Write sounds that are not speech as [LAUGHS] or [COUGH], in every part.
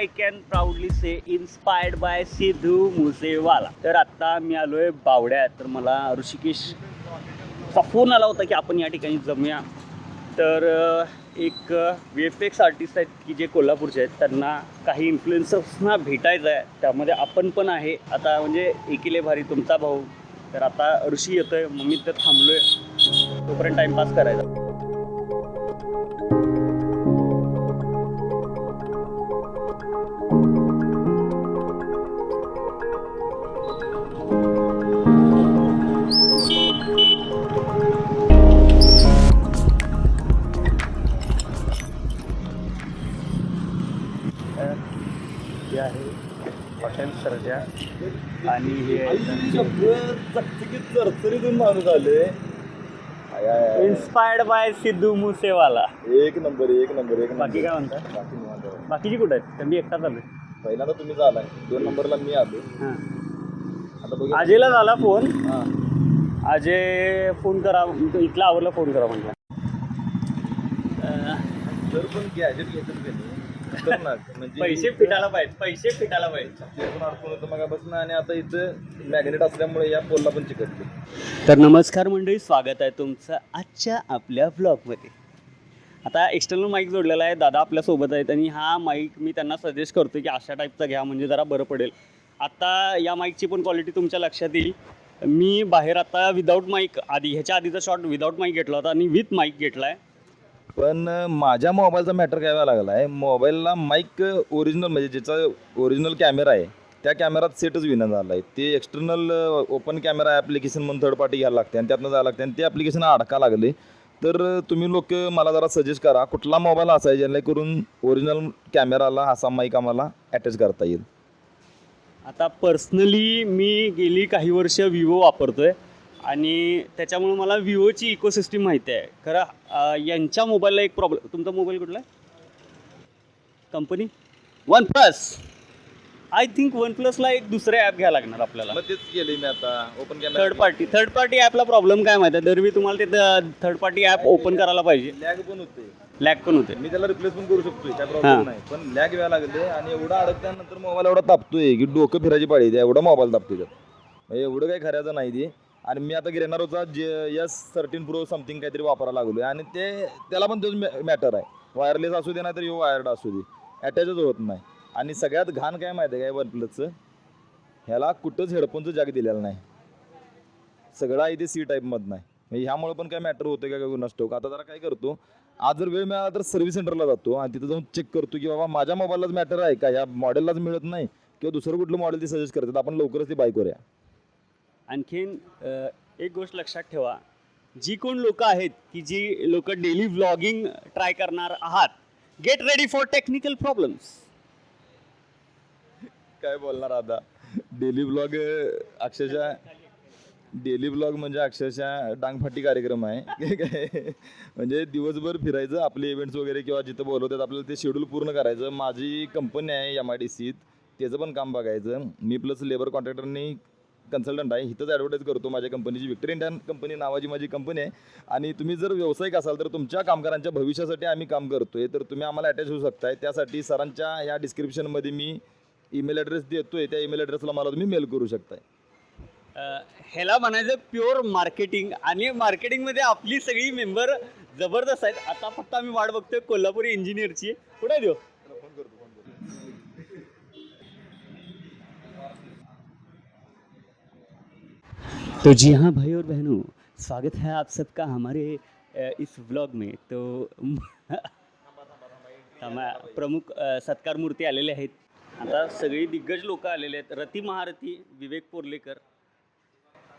I can proudly say inspired by Sidhu Moosewala. तर आत्ता मी आलोय बावड्यात. तर मला ऋषिकेशचा फोन आला होता की आपण या ठिकाणी जमूया. तर एक वेफेक्स एफ एक्स आर्टिस्ट आहेत की जे कोल्हापूरचे आहेत. त्यांना काही इन्फ्लुएन्सर्सना भेटायचं आहे. त्यामध्ये आपण पण आहे. आता म्हणजे एकीले भारी तुमचा भाऊ. तर आता ऋषी येतोय. मग मी तर थांबलोय. तोपर्यंत टाइमपास करायचा. सर्जा आणि हे माणूस आले. Inspired by Sidhu Moosewala. एक नंबर एक नंबर एक बाकी काय म्हणता? बाकी निवांत. आहे. बाकीची कुठं आहेत? तर मी एकटाच आलोय पहिल्यांदा तुम्ही झालाय. दोन नंबरला मी आलो. हां. आता अजयला झाला फोन. हा. अजय फोन करा इथला आवरला फोन करा म्हटलं जर पण गॅजेट की नाही, खतरनाक. म्हणजे पैसे फिटायला पाहिजे पैसे फिटायला पाहिजे. ते पण अडकून होतं मगापासून आणि आता इथं मॅग्नेट असल्यामुळे या पोलला पण चिकटते. तर नमस्कार मंडळी स्वागत आहे तुमचं आजच्या आपल्या ब्लॉगमध्ये आता एक्सटर्नल माईक जोडलेला आहे दादा आपल्यासोबत आहेत आणि हा माईक मी त्यांना सजेस्ट करतो की अशा टाईपचा घ्या म्हणजे जरा बरं पडेल. आता या माईकची पण क्वालिटी तुमच्या लक्षात येईल. मी बाहेर आता विदाऊट माईक आधी ह्याच्या आधीचा शॉट विदाऊट माईक घेतला होता आणि विथ माईक घेतला आहे पण माझ्या मोबाईलचा मॅटर काय व्हायला लागला आहे मोबाईलला माईक ओरिजिनल म्हणजे ज्याचा ओरिजिनल कॅमेरा आहे त्या कॅमेरात सेटच विना झाला आहे ते एक्सटर्नल ओपन कॅमेरा ॲप्लिकेशन म्हणून थर्ड पार्टी घ्यायला लागते आणि त्यातनं जायला लागते आणि ते ॲप्लिकेशन अडका लागले. तर तुम्ही लोक मला जरा सजेस्ट करा कुठला मोबाईल असा आहे जेणेकरून ओरिजिनल कॅमेराला असा माईक आम्हाला अटॅच करता येईल? आता पर्सनली मी गेली काही वर्ष विवो वापरतो आहे आणि त्याच्यामुळे मला विवोची इकोसिस्टीम माहिती आहे. खरं यांच्या मोबाईलला एक प्रॉब्लेम तुमचा मोबाईल कुठला आहे? Company one plus I think one प्लसला एक दुसरे ॲप घ्यायला लागणार आपल्याला. मग तेच केले मी आता. Open third party third party ॲपला problem काय माहिती आहे? दरवी तुम्हाला ते थर्ड पार्टी ॲप ओपन करायला पाहिजे. लॅग पण होते. लॅग पण होते. मी त्याला रिप्लेस पण करू शकतोय काय. प्रॉब्लेम नाही. पण लॅग व्हायला लागले आणि एवढा अडकल्यानंतर मोबाईल एवढा तापतोय की डोकं फिरायची पाळी एवढा मोबाईल तापतोय त्यात. म्हणजे एवढं काही खऱ्याचं नाही ते. आणि मी आता घेणार होता जे यस थर्टीन प्रो समथिंग काहीतरी वापरायला लागलोय. आणि ते त्याला पण तोच मॅटर आहे. वायरलेस असू दे नाही तर यो वायर्ड असू दे. अटॅचच होत नाही. आणि सगळ्यात घाण काय माहिती आहे काय वन प्लसचं ह्याला कुठंच हेडफोनचं जाग दिलेलं नाही. सगळं आहे ते सी टाईपमधनं नाही म्हणजे ह्यामुळे पण काय मॅटर होतं का काय नसतो आता जरा काय करतो आज जर वेळ मिळाला तर सर्व्हिस सेंटरला जातो आणि तिथं जाऊन चेक करतो की बाबा माझ्या मोबाईललाच मॅटर आहे का? ह्या मॉडेललाच मिळत नाही. किंवा दुसरं कुठलं मॉडेल ते सजेस्ट करतात. आपण लवकरच ती बाईकवर करूया. आणखीन एक गोष्ट लक्षात ठेवा. जी कोण लोक आहेत की जी लोक डेली व्लॉगिंग ट्राय करणार आहात get ready for technical problems काय बोलणार आता? डेली ब्लॉग अक्षरशः डेली ब्लॉग म्हणजे अक्षरशः डांगफाटी कार्यक्रम आहे. काय [LAUGHS] म्हणजे दिवसभर फिरायचं आपले इव्हेंट्स वगैरे किंवा जिथं बोलवतात आपल्याला ते शेड्यूल पूर्ण करायचं. माझी कंपनी आहे एम आय डी सीत त्याचं पण काम बघायचं. मी प्लस लेबर कॉन्ट्रॅक्टरनी कन्सल्टंट आहे. इथंच ॲडव्हर्टाईज करतो माझ्या कंपनीची विक्टर इंडियन कंपनी नावाची माझी कंपनी आहे. आणि तुम्ही जर व्यावसायिक असाल तर तुमच्या कामगारांच्या भविष्यासाठी आम्ही काम करतो आहे तर तुम्ही आम्हाला अटॅच होऊ शकताय. त्यासाठी सरांच्या या डिस्क्रिप्शनमध्ये मी ईमेल ॲड्रेस देतो आहे त्या ईमेल ॲड्रेसला मला तुम्ही मेल करू शकताय. ह्याला म्हणायचं प्युअर मार्केटिंग आणि मार्केटिंगमध्ये आपली सगळी मेंबर जबरदस्त आहेत. आता फक्त आम्ही वाट बघतोय कोल्हापुरी इंजिनियरची कुठे देऊ तो जी हाँ भाई और बहनों स्वागत है आप सबका हमारे इस व्लॉग में। तो प्रमुख सत्कार मूर्ती आलेले आहेत. आता सगळी दिग्गज लोक आलेले आहेत. रती महारथी विवेक पोर्लेकर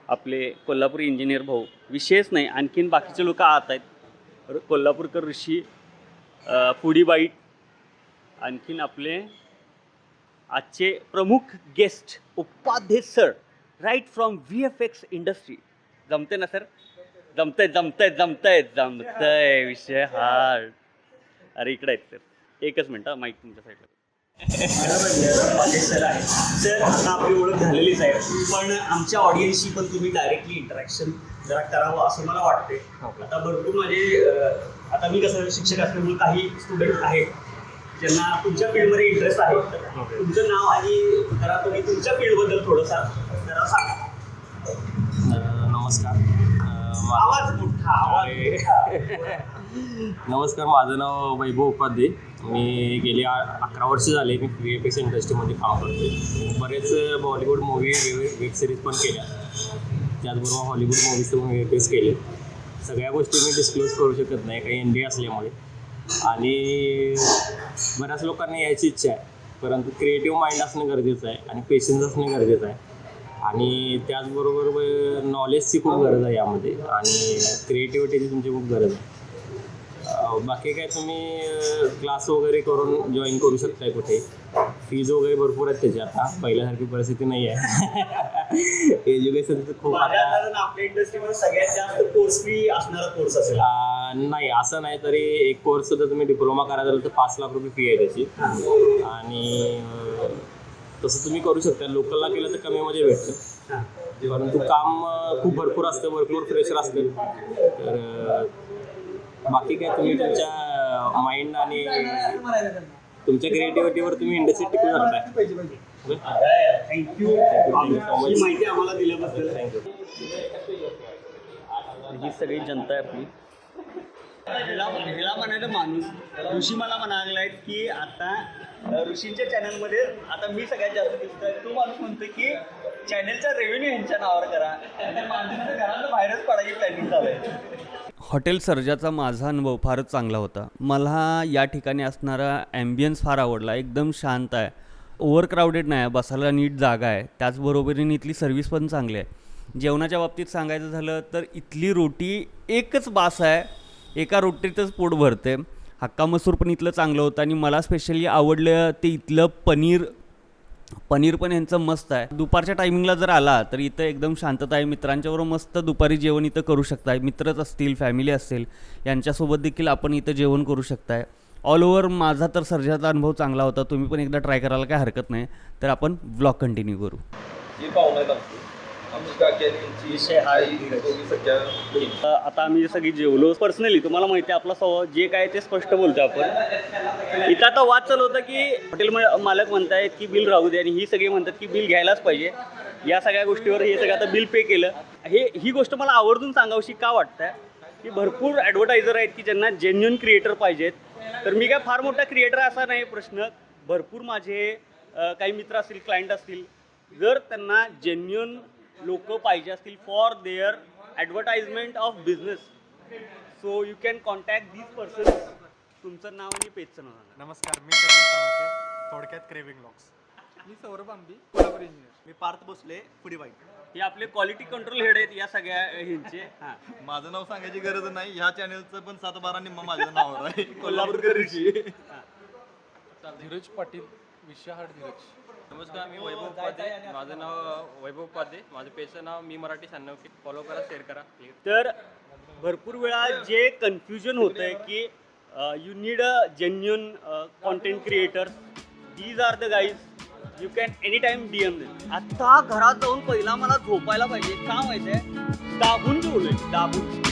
आपले कोल्हापुरी इंजिनियर भाऊ. विशेष नाही आणखीन बाकीचे लोक आत आहेत. कोल्हापूरकर ऋषी फुडी बाईट आणखीन आपले आजचे प्रमुख guest Upadhye sir right from V F X industry. जमते ना सर? जमतंय जमतंय जमतंय जमतंय विषय हार्ड. अरे इकडे आहेत सर. एकच मिनटं हा, माईक तुमच्या साईडला सर आहे सर आता आपली ओळख झालेलीच आहे. पण आमच्या ऑडियन्सशी पण तुम्ही डायरेक्टली इंटरॅक्शन जरा करावं असं मला वाटते आता भरपूर माझे अं, आता मी कसं शिक्षक असल्यामुळे काही स्टुडंट आहेत. ज्यांना तुमच्या फील्डमध्ये इंटरेस्ट आहे. तुमचं नाव आणि जरा तुम्ही तुमच्या फील्डबद्दल थोडंसं जरा सांगा. नमस्कार. आवाज मोठा आवाज. [LAUGHS] नमस्कार माझं नाव वैभव उपाध्ये. मी गेली अकरा वर्ष झाले मी व्ही एफ एक्स इंडस्ट्रीमध्ये काम करते बरेच बॉलिवूड मूवी वेब सिरीज पण केल्या. त्याचबरोबर हॉलिवूड मूवीज पण व्ही एफ एक्स केले. सगळ्या गोष्टी मी डिस्क्लोज करू शकत नाही काही एन डी असल्यामुळे. आणि बऱ्याच लोकांना यायची इच्छा आहे. परंतु क्रिएटिव्ह माइंड असणं गरजेचं आहे आणि पेशन्स असणं गरजेचं आहे. आणि त्याचबरोबर नॉलेजची खूप गरज आहे यामध्ये. आणि क्रिएटिव्हिटीची तुमची खूप गरज आहे. बाकी काय तुम्ही क्लास वगैरे करून जॉईन करू शकताय कुठे? फीज वगैरे भरपूर आहेत त्याची आता. पहिल्यासारखी परिस्थिती नाही आहे. [LAUGHS] एज्युकेशनचं खूप आपल्या इंडस्ट्रीमध्ये सगळ्यात जास्त कोर्स फी असणारा कोर्स असेल. नाही असं नाही तरी एक कोर्स सुद्धा तुम्ही डिप्लोमा करायचा झालं तर पाच लाख रुपये फी आहे त्याची. आणि तसं तुम्ही करू शकता. लोकलला केलं तर कमीमध्ये भेटतं. हां. परंतु काम खूप भरपूर असतं. वर्कलोड प्रेशर असतं. तर बाकी काय तुम्ही तुमच्या माइंड आणि तुमच्या क्रिएटिव्हिटीवर तुम्ही इंडस्ट्रीत टिकू शकताय थँक्यू. माहिती आम्हाला दिल्याबद्दल. थँक्यू ही सगळी जनता आहे आपली. ह्याला ह्याला म्हणायला माणूस. ऋषी मला म्हणायला की आता ऋषींच्या चॅनलमध्ये आता मी सगळ्यात जास्त दिसतोय. तो माणूस म्हणतो की चॅनलचा रेव्हेन्यू यांच्या नावावर करा. माणसाचं त्या घरात बाहेरच पडायची प्लॅनिंग चालू आहे. हॉटेल सर्जाचा माझा अनुभव फारच चांगला होता. मला या ठिकाणी असणारा ॲम्बियन्स फार आवडला. एकदम शांत आहे. ओव्हर क्राऊडेड नाही आहे. बसायला नीट जागा आहे. त्याचबरोबरीने इथली सर्व्हिस पण चांगली आहे. जेवणाच्या बाबतीत सांगायचं झालं तर इथली रोटी एकच बास आहे. एका रोटीतच पोट भरते हक्का मसूर पण इथलं चांगलं होतं आणि मला स्पेशली आवडलं ते इथलं पनीर पनीर पण यांचं मस्त आहे. दुपारच्या टायमिंगला जर आला तर इथं एकदम शांतता आहे. मित्रांच्याबरोबर मस्त दुपारी जेवण इथं करू शकताय. मित्रच असतील फॅमिली असेल यांच्यासोबत देखील आपण इथं जेवण करू शकताय. ऑल ओव्हर माझा तर सर्जाचा अनुभव चांगला होता. तुम्ही पण एकदा ट्राय करायला काय हरकत नाही. तर आपण ब्लॉग कंटिन्यू करू. आता आम्ही सगळी जेवलो पर्सनली तुम्हाला माहिती आहे आपला स्वभाव जे काय ते स्पष्ट बोलतो आपण. इथं आता वाद चालू होता की हॉटेल मालक म्हणतायत की बिल राहू दे आणि ही सगळी म्हणतात की बिल घ्यायलाच पाहिजे. या सगळ्या गोष्टीवर हे सगळं आता बिल पे केलं. हे ही गोष्ट मला आवर्जून सांगावशी का वाटतंय? की भरपूर ॲडव्हर्टायझर आहेत की ज्यांना जेन्युन क्रिएटर पाहिजेत. तर मी काय फार मोठा क्रिएटर असा नाही प्रश्न. भरपूर माझे काही मित्र असतील क्लायंट असतील. जर त्यांना जेन्युन लोक पाहिजे असतील for their advertisement of business so you can contact these person तुमचं नाव आणि पेजचं नाव सांगा. नमस्कार मी सचिन थोडक्यात क्रेविंग लॉक्स मी सौरभ आंबी कोल्हापूर इंजिनियर मी पार्थ बसले पुढे बाईक हे आपले क्वालिटी कंट्रोल हेड आहेत या सगळ्या ह्यांचे. हां. माझं नाव सांगायची गरज नाही ह्या चॅनलचं पण सात बारा निम्मा माझ्या नावावर आहे. कोल्हापूरकर ऋषी धीरज पाटील विश्वाहाट धीरज. नमस्कार मी वैभव उपाध्ये. माझं नाव. वैभव उपाध्ये. माझं पेजचं नाव मी मराठी शहाण्णव फॉलो करा शेअर करा तर भरपूर वेळा जे कन्फ्युजन होतं आहे की you need a genuine content creators these are the guys you can any time D M आता घरात जाऊन पहिला मला झोपायला पाहिजे. का माहिती आहे दाबून जेवलोय दाबून.